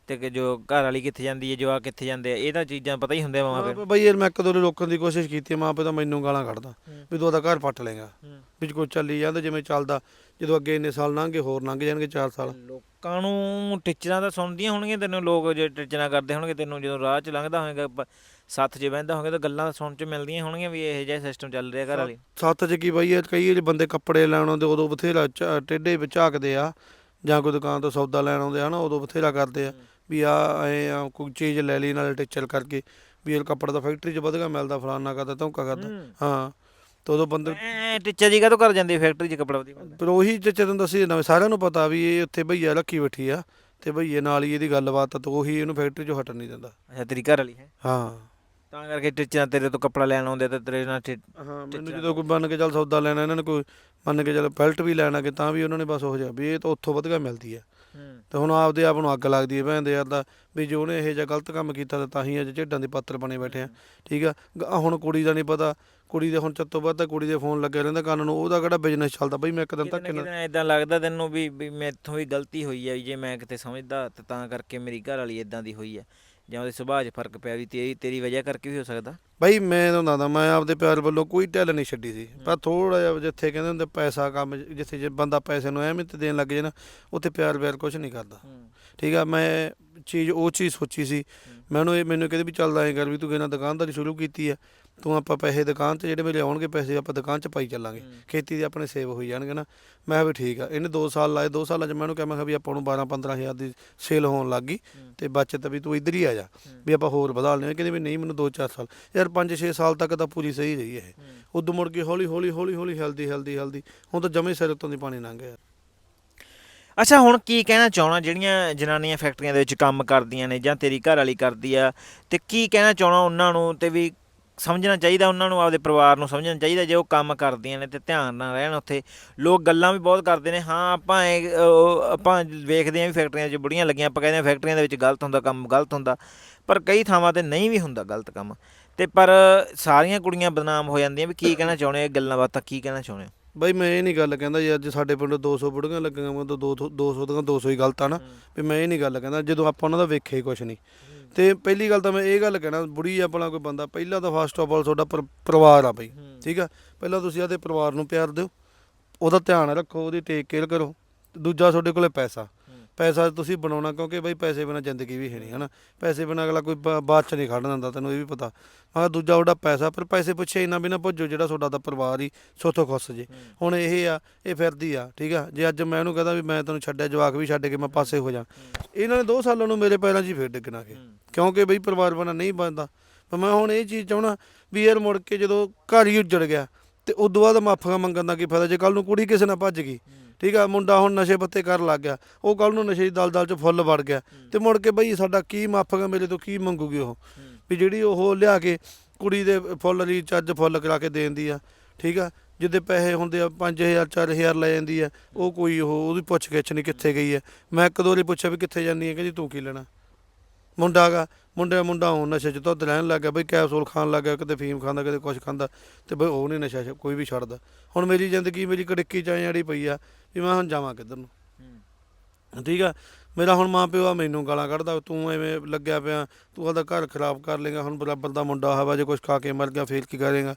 S1: ਤੇ ਕਿ ਜੋ ਘਰ ਵਾਲੀ ਕਿੱਥੇ ਜਾਂਦੀ ਹੈ ਜਵਾਕ ਕਿੱਥੇ ਜਾਂਦੇ ਆ ਇਹ ਤਾਂ ਚੀਜ਼ਾਂ ਪਤਾ ਹੀ ਹੁੰਦੇ ਆ ਮਾਂ ਪਿਓ
S2: ਬਈ ਯਾਰ ਮੈਂ ਇੱਕ ਦੋ ਰੋਕਣ ਦੀ ਕੋਸ਼ਿਸ਼ ਕੀਤੀ ਮਾਂ ਪਿਓ ਤਾਂ ਮੈਨੂੰ ਗਾਲਾਂ ਕੱਢਦਾ ਵੀ ਤੂੰ ਉਹਦਾ ਘਰ ਪੱਟ ਲੇਗਾ
S1: ਹੂੰ।
S2: ਵੀ ਕੋਈ ਚੱਲੀ ਜਾਂਦਾ ਜਿਵੇਂ ਚੱਲਦਾ ਜਦੋਂ ਅੱਗੇ ਇੰਨੇ ਸਾਲ ਲੰਘ ਗਏ ਹੋਰ ਲੰਘ ਜਾਣਗੇ 4 ਸਾਲ।
S1: ਲੋਕਾਂ ਨੂੰ ਟੀਚਰਾਂ ਤਾਂ ਸੁਣਦੀਆਂ ਹੋਣਗੀਆਂ ਤੈਨੂੰ ਲੋਕ ਜੇ ਟੀਚਰਾਂ ਕਰਦੇ ਹੋਣਗੇ ਤੈਨੂੰ ਜਦੋਂ ਰਾਹ 'ਚ ਲੰਘਦਾ ਹੋਵੇਗਾ ਪ- ਸੱਥ 'ਚ ਬਹਿੰਦਾ ਹੋਵੇਗਾ ਤਾਂ ਗੱਲਾਂ ਸੁਣ 'ਚ ਮਿਲਦੀਆਂ ਹੋਣਗੀਆਂ ਵੀ ਇਹੋ ਜਿਹਾ ਸਿਸਟਮ ਚੱਲ ਰਿਹਾ ਘਰ ਵਾਲੀ।
S2: ਸੱਤ 'ਚ ਕੀ ਬਈ ਇਹ ਕਈ ਵਾਰੀ ਬੰਦੇ ਕੱਪੜੇ ਲੈਣ ਆਉਂਦੇ ਉਦੋਂ ਬਥੇਰਾ ਝ- ਟੇਢੇ ਵਿੱਚ ਝਾਕਦੇ ਆ ਜਾਂ ਕੋਈ ਦੁਕਾਨ ਤੋਂ ਸੌਦਾ ਲੈਣ ਆਉਂਦੇ ਆ ਨਾ ਉਦੋਂ ਬਥੇਰਾ ਕਰਦੇ ਆ। ਵੀ ਆ ਐ ਆ ਕੋਈ ਚੀਜ਼ ਲੈ ਲਈ ਨਾਲੇ ਟੀਚਰ ਕਰਕੇ ਵੀ ਇਹ ਕੱਪੜਾ ਤਾਂ ਫੈਕਟਰੀ 'ਚ ਵਧਗਾ ਮਿਲਦਾ ਫਲਾਨਾ ਕਰਦਾ ਧੌਂਕਾ ਕਰਦਾ। ਹਾਂ। ਤੇ ਉਦੋਂ ਬੰਦੇ
S1: ਐ ਟੀਚਰ ਜੀ ਕਾਹਤੋਂ ਕਰ ਜਾਂਦੇ ਫੈਕਟਰੀ 'ਚ ਕੱਪੜਾ ਵਧੀਆ ਬਣਦਾ
S2: ਪਰ ਉਹੀ ਜਿੱਥੇ ਤੁਹਾਨੂੰ ਦੱਸੀ ਜਾਂਦਾ ਸਾਰਿਆਂ ਨੂੰ ਪਤਾ ਵੀ ਇਹ ਉੱਥੇ ਭਈਆ ਰੱਖੀ ਬੈਠੀ ਆ ਤੇ ਭਈਏ ਨਾਲ ਹੀ ਇਹਦੀ ਗੱਲਬਾਤ ਆ ਤੇ ਉਹੀ ਇਹਨੂੰ ਫੈਕਟਰੀ 'ਚੋਂ ਹਟਣ ਨਹੀਂ ਦਿੰਦਾ।
S1: ਅੱਛਾ ਤੇਰੀ ਘਰ ਵਾਲੀ ਹੈ?
S2: ਹਾਂ।
S1: ਤਾਂ ਕਰਕੇ ਟੀਚਰਾਂ ਤੇਰੇ ਤੋਂ ਕੱਪੜਾ ਲੈਣ ਆਉਂਦੇ ਤੇ ਤੇਰੇ ਨਾਲ ਠੇ-
S2: ਹਾਂ ਮੈਨੂੰ ਜਦੋਂ ਕੋਈ ਮੰਨ ਕੇ ਚੱਲ ਸੌਦਾ ਲੈਣਾ ਇਹਨਾਂ ਨੇ ਕੋਈ ਮੰਨ ਕੇ ਚੱਲ ਬੈਲਟ ਵੀ ਲੈਣਾ ਕਿ ਤਾਂ ਵੀ ਉਹਨਾਂ ਨੇ ਬਸ ਉਹ ਜਿਹਾ ਵੀ ਇਹ ਤਾਂ ਉੱਥੋਂ ਵਧਗਾ ਮਿਲਦੀ ਆ। ਤੇ ਹੁਣ ਆਪਦੇ ਆਪ ਨੂੰ ਅੱਗ ਲੱਗਦੀ ਹੈ ਭੈਣ ਦੇ ਯਾਰ ਦਾ ਵੀ ਜੋ ਉਹਨੇ ਇਹ ਜਿਹਾ ਗਲਤ ਕੰਮ ਕੀਤਾ ਤਾਂ ਤਾਂ ਹੀ ਅੱਜ ਝੇਡਾਂ ਦੇ ਪਾਤਰ ਬਣੇ ਬੈਠੇ ਆ। ਠੀਕ ਆ? ਗ- ਆਹ ਹੁਣ ਕੁੜੀ ਦਾ ਨਹੀਂ ਪਤਾ। ਕੁੜੀ ਦੇ ਹੁਣ ਚੱਤੋਂ ਵੱਧ ਤਾਂ ਕੁੜੀ ਦੇ ਫੋਨ ਲੱਗਿਆ ਰਹਿੰਦਾ ਕੰਨ ਨੂੰ। ਉਹਦਾ ਕਿਹੜਾ ਬਿਜ਼ਨਸ ਚੱਲਦਾ ਬਈ? ਮੈਂ ਇੱਕ ਦਿਨ
S1: ਕਿਤੇ
S2: ਧੱਕੇ
S1: ਨਾ
S2: ਨਾਲ
S1: ਕਿਤੇ ਇਦਾਂ ਲੱਗਦਾ ਤੈਨੂੰ ਵੀ ਵੀ ਮੈਥੋਂ ਵੀ ਗਲਤੀ ਹੋਈ ਹੈ ਵੀ ਜੇ ਮੈਂ ਕਿਤੇ ਸਮਝਦਾ ਤੇ ਤਾਂ ਕਰਕੇ ਮੇਰੀ ਘਰ ਵਾਲੀ ਇਦਾਂ ਦੀ ਹੋਈ ਹੈ ਜਾਂ ਉਹਦੇ ਸੁਭਾਅ 'ਚ ਫ਼ਰਕ ਪਿਆ ਵੀ ਤੇਰੀ ਤੇਰੀ ਵਜ੍ਹਾ ਕਰਕੇ ਵੀ ਹੋ ਸਕਦਾ।
S2: ਬਈ ਮੈਂ ਤੁਹਾਨੂੰ ਦੱਸਦਾ ਮੈਂ ਆਪਦੇ ਪਿਆਰ ਵੱਲੋਂ ਕੋਈ ਢਿੱਲ ਨਹੀਂ ਛੱਡੀ ਸੀ। ਪਰ ਥੋੜਾ ਜਿਹਾ ਜਿੱਥੇ ਕਹਿੰਦੇ ਹੁੰਦੇ ਪੈਸਾ ਕੰਮ ਜਿੱਥੇ ਜੇ ਬੰਦਾ ਪੈਸੇ ਨੂੰ ਅਹਿਮੀਅਤ ਦੇਣ ਲੱਗ ਜੇ ਨਾ ਉੱਥੇ ਪਿਆਰ ਪਿਆਰ ਕੁਝ ਨਹੀਂ ਕਰਦਾ। ਠੀਕ ਆ ਮੈਂ ਚੀਜ਼ ਉਹ ਚੀਜ਼ ਸੋਚੀ ਸੀ। ਮੈਨੂੰ ਇਹ ਮੈਨੂੰ ਕਹਿੰਦੇ ਵੀ ਚੱਲਦਾ ਐ ਕਰ ਵੀ ਤੂੰ ਕਿਹਨਾਂ ਦੁਕਾਨਦਾਰੀ ਸ਼ੁਰੂ ਕੀਤੀ ਆ। ਤੂੰ ਆਪਾਂ ਪੈਸੇ ਦੁਕਾਨ ਤੇ ਜਿਹੜੇ ਮੇਰੇ ਆਉਣਗੇ ਪੈਸੇ ਆਪਾਂ ਦੁਕਾਨ 'ਚ ਪਾਈ ਚੱਲਾਂਗੇ। ਖੇਤੀ ਦੇ ਆਪਣੇ ਸੇਵ ਹੋਈ ਜਾਣਗੇ ਨਾ। ਮੈਂ ਕਿਹਾ ਵੀ ਠੀਕ ਆ। ਇਹਨੇ 2 ਸਾਲ ਲਾਏ 2 ਸਾਲਾਂ 'ਚ ਮੈਂ ਉਹਨੂੰ ਕਿਹਾ ਮੈਂ ਕਿਹਾ ਵੀ ਆਪਾਂ ਨੂੰ 12 15 ਹਜ਼ਾਰ ਦੀ ਸੇਲ ਹੋਣ ਲੱਗ ਗਈ ਤੇ ਬਚਤ ਵੀ ਤੂੰ ਇੱਧਰ ਹੀ ਆ ਜਾ। ਵੀ ਆਪਾਂ ਹੋਰ ਵਧਾ ਲੈਣੇ ਕਹਿੰਦੇ ਵੀ ਨਹੀਂ ਮੈਨੂੰ 2-4 ਸਾਲ। ਯਾਰ 5-6 ਸਾਲ ਤੱਕ ਤਾਂ ਪੂਰੀ ਸਹੀ ਰਹੀ ਇਹ। ਉਦੋਂ ਮੁੜ ਕੇ ਹੌਲੀ ਹੌਲੀ ਹੌਲੀ ਹੌਲੀ ਹੈਲਦੀ ਹੈਲਦੀ ਹੈਲਦੀ। ਹੁਣ ਤਾਂ ਜਮੇ ਸਿਰ ਉੱਤੋਂ ਦੀ ਪਾਣੀ ਲੰਘ ਗਿਆ।
S1: ਅੱਛਾ ਹੁਣ ਕੀ ਕਹਿਣਾ ਚਾਹਣਾ? ਜਿਹੜੀਆਂ ਜਨਾਨੀਆਂ ਫੈਕਟਰੀਆਂ ਦੇ ਵਿੱਚ ਕੰਮ ਕਰਦੀਆਂ ਨੇ ਜਾਂ ਤੇਰੀ ਘਰ ਵਾਲੀ ਕਰਦੀ ਆ ਤੇ ਕੀ ਕਹਿਣਾ ਚਾਹਣਾ ਉਹਨਾਂ ਨੂੰ? ਤੇ ਵੀ ਸਮਝਣਾ ਚਾਹੀਦਾ ਉਹਨਾਂ ਨੂੰ ਆਪਦੇ ਪਰਿਵਾਰ ਨੂੰ ਸਮਝਣਾ ਚਾਹੀਦਾ ਜੇ ਉਹ ਕੰਮ ਕਰਦੀਆਂ ਨੇ ਤੇ ਧਿਆਨ ਨਾਲ ਰਹਿਣ ਉੱਥੇ। ਲੋਕ ਗੱਲਾਂ ਵੀ ਬਹੁਤ ਕਰਦੇ ਨੇ ਹਾਂ ਆਪਾਂ ਇਹ, ਆਪਾਂ ਵੇਖਦੇ ਆਂ ਵੀ ਫੈਕਟਰੀਆਂ 'ਚ ਬੁੜੀਆਂ ਲੱਗੀਆਂ ਆਪਾਂ ਕਹਿੰਦੇ ਆ ਫੈਕਟਰੀਆਂ ਦੇ ਵਿੱਚ ਗਲਤ ਹੁੰਦਾ ਕੰਮ ਗਲਤ ਹੁੰਦਾ। ਪਰ ਕਈ ਥਾਵਾਂ ਤੇ ਨਹੀਂ ਵੀ ਹੁੰਦਾ ਗਲਤ ਕੰਮ। ਤੇ ਪਰ ਸਾਰੀਆਂ ਕੁੜੀਆਂ ਬਦਨਾਮ ਹੋ ਜਾਂਦੀਆਂ ਵੀ ਕੀ ਕਹਿਣਾ ਚਾਹੁੰਦੇ ਆ ਗੱਲਾਂ ਬਾਤਾਂ ਕੀ ਕਹਿਣਾ ਚਾਹੁੰਦੇ?
S2: ਬਈ ਮੈਂ ਇਹ ਨਹੀਂ ਗੱਲ ਕਹਿੰਦਾ ਜੀ ਅੱਜ ਸਾਡੇ ਪਿੰਡ 200 ਬੁੜੀਆਂ ਲੱਗੀਆਂ ਮੈਂ ਤਾਂ 200 200 ਦੀਆਂ 200 ਹੀ ਗਲਤ ਆ ਨਾ। ਵੀ ਮੈਂ ਇਹ ਨਹੀਂ ਗੱਲ ਕਹਿੰਦਾ ਜਦੋਂ ਆਪਾਂ ਉਹਨਾਂ ਦਾ ਵੇਖਿਆ ਹੀ ਕੁਛ ਨਹੀਂ ਤੇ ਪਹਿਲੀ ਗੱਲ ਤਾਂ ਮੈਂ ਇਹ ਗੱਲ ਕਹਿਣਾ ਬੁੜੀ ਆਪਣਾ ਕੋਈ ਬੰਦਾ ਪਹਿਲਾਂ ਤਾਂ ਫਸਟ ਆਫ ਆਲ ਤੁਹਾਡਾ ਪਰ- ਪਰਿਵਾਰ ਆ ਬਈ ਠੀਕ ਆ? ਪਹਿਲਾਂ ਤੁਸੀਂ ਆਦੇ ਪਰਿਵਾਰ ਨੂੰ ਪਿਆਰ ਦਿਓ ਉਹਦਾ ਧਿਆਨ ਰੱਖੋ ਉਹਦੀ ਟੇਕ ਕੇਅਰ ਕਰੋ ਦੂਜਾ ਤੁਹਾਡੇ ਕੋਲੇ ਪੈਸਾ। ਪੈਸਾ ਤੁਸੀਂ ਬਣਾਉਣਾ ਕਿਉਂਕਿ ਬਈ ਪੈਸੇ ਬਿਨਾ ਜ਼ਿੰਦਗੀ ਵੀ ਹੈ ਨਹੀਂ ਹਨਾ? ਪੈਸੇ ਬਿਨਾ ਅਗਲਾ ਕੋਈ ਬਾ- ਚ ਨਹੀਂ ਖੜਨ ਦਿੰਦਾ ਤੈਨੂੰ ਇਹ ਵੀ ਪਤਾ। ਮੈਂ ਕਿਹਾ ਦੂਜਾ ਉਹਦਾ ਪੈਸਾ ਪਰ ਪੈਸੇ ਪੁੱਛੇ ਇੰਨਾ ਵੀ ਨਾ ਭੁੱਜੋ ਜਿਹੜਾ ਤੁਹਾਡਾ ਤਾਂ ਪਰਿਵਾਰ ਹੀ ਸੋਥੋਂ ਖੁੱਸ ਜੇ। ਹੁਣ ਇਹ ਆ ਇਹ ਫਿਰਦੀ ਆ ਠੀਕ ਆ? ਜੇ ਅੱਜ ਮੈਂ ਉਹਨੂੰ ਕਹਦਾ ਵੀ ਮੈਂ ਤੈਨੂੰ ਛੱਡਿਆ ਜਵਾਕ ਵੀ ਛੱਡ ਕੇ ਮੈਂ ਪਾਸੇ ਹੋ ਜਾ। ਇਹਨਾਂ ਨੇ 2 ਸਾਲਾਂ ਨੂੰ ਮੇਰੇ ਪੈਰਾਂ 'ਚ ਹੀ ਫੇਰ ਡਿੱਗਣਾ ਕੇ। ਕਿਉਂਕਿ ਬਈ ਪਰਿਵਾਰ ਬਣਾ ਨਹੀਂ ਬਣਦਾ। ਪਰ ਮੈਂ ਹੁਣ ਇਹ ਚੀਜ਼ ਚਾਹਣਾ ਵੀ ਯਾਰ ਮੁੜ ਕੇ ਜਦੋਂ ਘਰ ਹੀ ਉੱਜੜ ਗਿਆ ਤੇ ਉਦੋਂ ਬਾਅਦ ਮਾਫੀਆਂ ਮੰਗਣ ਦਾ ਕੀ ਫਾਇਦਾ? ਜੇ ਕੱਲ ਨੂੰ ਕੁੜੀ ਕਿਸੇ ਨਾਲ ਭੱਜ ਗਈ ਠੀਕ ਆ ਮੁੰਡਾ ਹੁਣ ਨਸ਼ੇ ਪੱਤੇ ਕਰਨ ਲੱਗ ਗਿਆ। ਉਹ ਕੱਲ ਨੂੰ ਨਸ਼ੇ ਦੀ ਦਲਦਲ 'ਚ ਫੁੱਲ ਵੜ ਗਿਆ। ਤੇ ਮੁੜ ਕੇ ਬਈ ਸਾਡਾ ਕੀ ਮਾਫੀਆਂ ਮੇਰੇ ਤੋਂ ਕੀ ਮੰਗੂਗੀ ਉਹ? ਵੀ ਜਿਹੜੀ ਉਹ ਲਿਆ ਕੇ ਕੁੜੀ ਦੇ ਫੁੱਲ ਰੀਚਾਰਜ ਫੁੱਲ ਕਰਾ ਕੇ ਦੇਂਦੀ ਆ ਠੀਕ ਆ? ਜਿੱਦੇ ਪੈਸੇ ਹੁੰਦੇ ਆ 5000 4000 ਲੈ ਜਾਂਦੀ ਆ। ਉਹ ਕੋਈ ਉਹ ਉਹਦੀ ਪੁੱਛ ਗਿੱਛ ਨਹੀਂ ਕਿੱਥੇ ਗਈ ਆ। ਮੈਂ ਇੱਕ ਦੋ ਵਾਰੀ ਪੁੱਛਿਆ ਵੀ ਕਿੱਥੇ ਜਾਂਦੀ ਆ ਕਹਿੰਦੀ ਤੂੰ ਕੀ ਲੈਣਾ? ਮੁੰਡਾ ਗਾ ਮੁੰਡੇ ਮੁੰਡਾ ਹੁਣ ਨਸ਼ੇ 'ਚ ਧੁੱਤ ਰਹਿਣ ਲੱਗ ਗਿਆ ਬਈ ਕੈਪਸੂਲ ਖਾਣ ਲੱਗ ਗਿਆ ਕਿਤੇ ਫੀਮ ਖਾਂਦਾ ਕਿਤੇ ਕੁਝ ਖਾਂਦਾ ਤੇ ਬਈ ਉਹ ਨਹੀਂ ਨਸ਼ਾ ਕੋਈ ਵੀ ਛੱਡਦਾ। ਹੁਣ ਮੇਰੀ ਜ਼ਿੰਦਗੀ ਮੇਰੀ ਕੜਿੱਕੀ ਚ ਆਈ ਪਈ ਆ ਵੀ ਮੈਂ ਹੁਣ ਜਾਵਾਂ ਕਿੱਧਰ ਨੂੰ। ਠੀਕ ਆ? ਮੇਰਾ ਹੁਣ ਮਾਂ ਪਿਓ ਆ ਮੈਨੂੰ ਗਾਲਾਂ ਕੱਢਦਾ ਤੂੰ ਐਵੇਂ ਲੱਗਿਆ ਪਿਆ ਤੂੰ ਉਹਦਾ ਘਰ ਖਰਾਬ ਕਰ ਲੇਗਾ ਹੁਣ ਬਰਾਬਰ ਦਾ ਮੁੰਡਾ ਹਵਾ ਜੇ ਕੁਝ ਖਾ ਕੇ ਮਰ ਗਿਆ ਫੇਰ ਕੀ ਕਰੇਗਾ?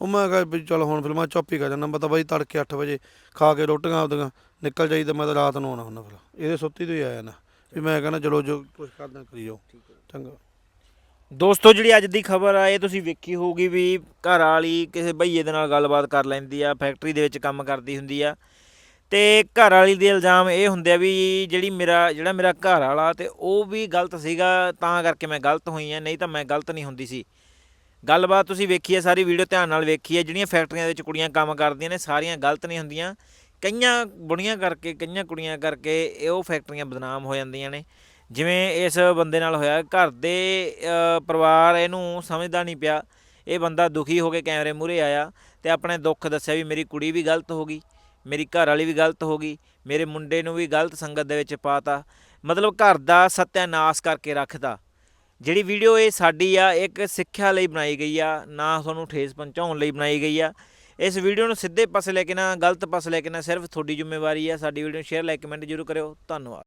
S2: ਉਹ ਮੈਂ ਕਿਹਾ ਵੀ ਚਲ ਹੁਣ ਫਿਰ ਮੈਂ ਚੁੱਪ ਹੀ ਕਰ ਜਾਣਾ ਪਤਾ ਬਾਈ ਤੜਕੇ 8 ਵਜੇ ਖਾ ਕੇ ਰੋਟੀਆਂ ਆਪਦੀਆਂ ਨਿਕਲ ਜਾਈਦਾ ਮੈਂ ਤਾਂ ਰਾਤ ਨੂੰ ਆਉਣਾ ਹੁੰਦਾ ਫਿਰ। ਇਹਦੇ ਸੁੱਤੀ ਤੋਂ ਹੀ ਆਇਆ ਨਾ। ਵੀ ਮੈਂ ਕਹਿੰਦਾ ਚਲੋ ਜੋ ਕੁਝ ਕਰਦਾ ਕਰੀ ਜਾਓ ਚੰਗਾ।
S1: ਦੋਸਤੋ ਜਿਹੜੀ ਅੱਜ ਦੀ ਖਬਰ ਆ ਇਹ ਤੁਸੀਂ ਵੇਖੀ ਹੋਊਗੀ ਵੀ ਘਰ ਵਾਲੀ ਕਿਸੇ ਭਈਏ ਦੇ ਨਾਲ ਗੱਲਬਾਤ ਕਰ ਲੈਂਦੀ ਆ ਫੈਕਟਰੀ ਦੇ ਵਿੱਚ ਕੰਮ ਕਰਦੀ ਹੁੰਦੀ ਆ। ਤੇ ਘਰ ਵਾਲੀ ਦੇ ਇਲਜ਼ਾਮ ਇਹ ਹੁੰਦੇ ਆ ਵੀ ਜਿਹੜੀ ਮੇਰਾ ਜਿਹੜਾ ਮੇਰਾ ਘਰ ਵਾਲਾ ਤੇ ਉਹ ਵੀ ਗਲਤ ਸੀਗਾ ਤਾਂ ਕਰਕੇ ਮੈਂ ਗਲਤ ਹੋਈ ਆ ਨਹੀਂ ਤਾਂ ਮੈਂ ਗਲਤ ਨਹੀਂ ਹੁੰਦੀ ਸੀ। ਗੱਲਬਾਤ ਤੁਸੀਂ ਵੇਖੀ ਹੈ ਸਾਰੀ ਵੀਡੀਓ ਧਿਆਨ ਨਾਲ ਵੇਖੀ ਹੈ ਜਿਹੜੀਆਂ ਫੈਕਟਰੀਆਂ ਦੇ ਵਿੱਚ ਕੁੜੀਆਂ ਕੰਮ ਕਰਦੀਆਂ ਨੇ ਸਾਰੀਆਂ ਗਲਤ ਨਹੀਂ ਹੁੰਦੀਆਂ। ਕਈਆਂ ਬੁੜੀਆਂ ਕਰਕੇ, ਕਈਆਂ ਕੁੜੀਆਂ ਕਰਕੇ ਇਹ ਉਹ ਫੈਕਟਰੀਆਂ ਬਦਨਾਮ ਹੋ ਜਾਂਦੀਆਂ ਨੇ। ਜਿਵੇਂ ਇਸ ਬੰਦੇ ਨਾਲ ਹੋਇਆ, ਘਰ ਦੇ ਪਰਿਵਾਰ ਇਹਨੂੰ ਸਮਝਦਾ ਨਹੀਂ ਪਿਆ। ਇਹ ਬੰਦਾ ਦੁਖੀ ਹੋ ਕੇ ਕੈਮਰੇ ਮੂਹਰੇ ਆਇਆ ਤੇ ਆਪਣੇ ਦੁੱਖ ਦੱਸਿਆ ਵੀ ਮੇਰੀ ਕੁੜੀ ਵੀ ਗਲਤ ਹੋ ਗਈ, ਮੇਰੀ ਘਰ ਵਾਲੀ ਵੀ ਗਲਤ ਹੋ ਗਈ, ਮੇਰੇ ਮੁੰਡੇ ਨੂੰ ਵੀ ਗਲਤ ਸੰਗਤ ਦੇ ਵਿੱਚ ਪਾਤਾ। ਮਤਲਬ ਘਰ ਦਾ ਸਤਿਆਨਾਸ਼ ਕਰਕੇ ਰੱਖਦਾ ਜਿਹੜੀ ਵੀਡੀਓ ਇਹ ਸਾਡੀ ਆ ਇੱਕ ਸਿੱਖਿਆ ਲਈ ਬਣਾਈ ਗਈ ਆ, ਨਾ ਤੁਹਾਨੂੰ ਠੇਸ ਪਹੁੰਚਾਉਣ ਲਈ ਬਣਾਈ ਗਈ ਆ। ਇਸ ਵੀਡੀਓ ਨੂੰ ਸਿੱਧੇ ਪਾਸੇ ਲੈ ਕੇ ਨਾ, ਗਲਤ ਪਾਸੇ ਲੈ ਕੇ ਨਾ, ਸਿਰਫ ਤੁਹਾਡੀ ਜ਼ਿੰਮੇਵਾਰੀ ਹੈ ਸਾਡੀ ਵੀਡੀਓ ਨੂੰ ਸ਼ੇਅਰ ਲਾਈਕ ਕਮੈਂਟ ਜ਼ਰੂਰ ਕਰਿਓ। ਧੰਨਵਾਦ।